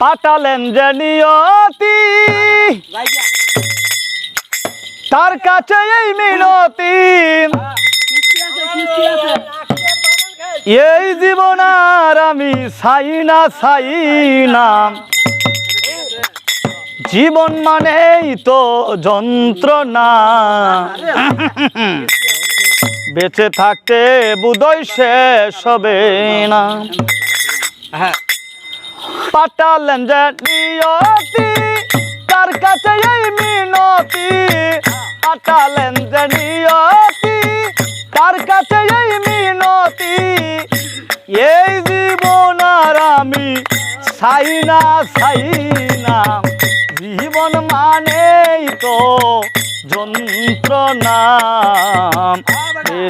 পাঠালেন যে নিয়তি তার কাছে এই মিনতি। এই জীবন আর আমি চাই না সাই না। জীবন মানেই তো যন্ত্রণা। বেঁচে থাকতে বুদয় শেষ হবে না। পাঠালেন যে নিয়তি, তার কাছে এই মিনতি। পাঠালেন যে নিয়তি, তার কাছে এই মিনতি। এই জীবন আর আমি চাই না চাই না। জীবন মানেই তো যন্ত্রণা।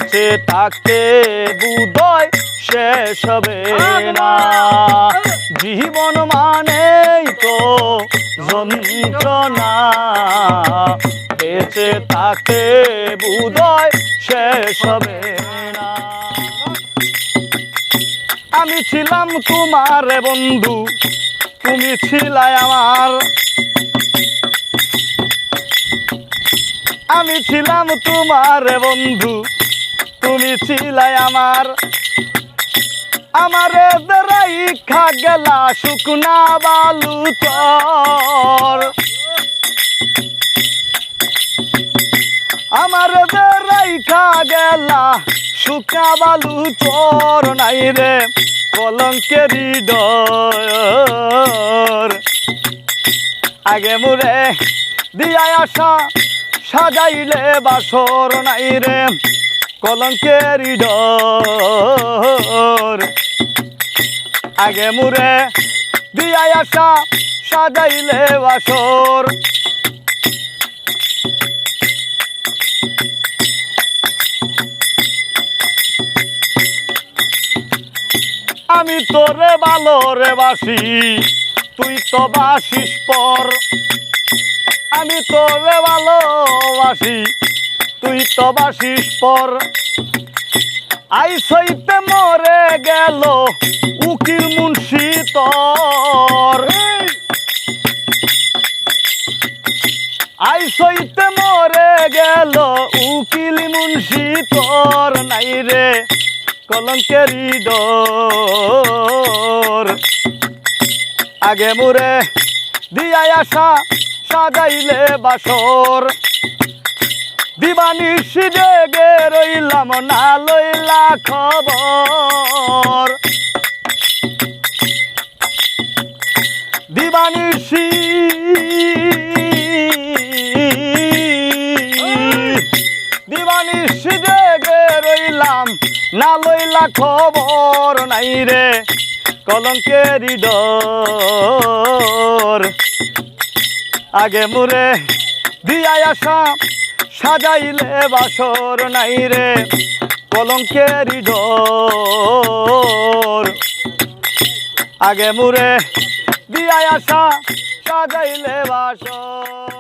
বেঁচে থাকতে বুদয় শেষ হবে না। জীবন মানেই তো যন্ত্রণা। বেঁচে থাকতে বুদয় শেষ হবে না। আমি ছিলাম তোমার বন্ধু, তুমি ছিলাই আমার। আমি ছিলাম তোমার বন্ধু তুমি ছিলাই আমার। আমার রাইখা গেলা শুকনা বালু চর। আমার রাইখা গেলা শুকা বালু চর নাই রে কলঙ্কেরি ডর আগে মুরে দিয়াই আসা সাজাইলে বাসর নাই রে। কলঙ্কেরি আগে মুরে দিয়াই আসা সাজাইলে বাসর। আমি তোরে ভালো রে বাসি, তুই তো বাসিস পর। আমি তোরে ভালোবাসি তুই তো বাসিস পর। আই সইতে মরে গেল উকিল মুন্সি তোর। আই সইতে মরে গেল উকিল মুন্সি তোর। নাই রে কলঙ্কেরি ডোর। আগে মুরে দিয়াই আসা সাজাইলে বাসর। দিবানিশি জেগে রইলাম না লইলা খবর। দিবানিশি দিবানিশি জেগে রইলাম না লইলা খবর নাই রে কলঙ্কেরি আগে মুরে দিয়াই আসা সাজাইলে বাসর নাই রে কলঙ্কের ডোর আগে মুরে দিয়ায় আসা সাজাইলে বাসর।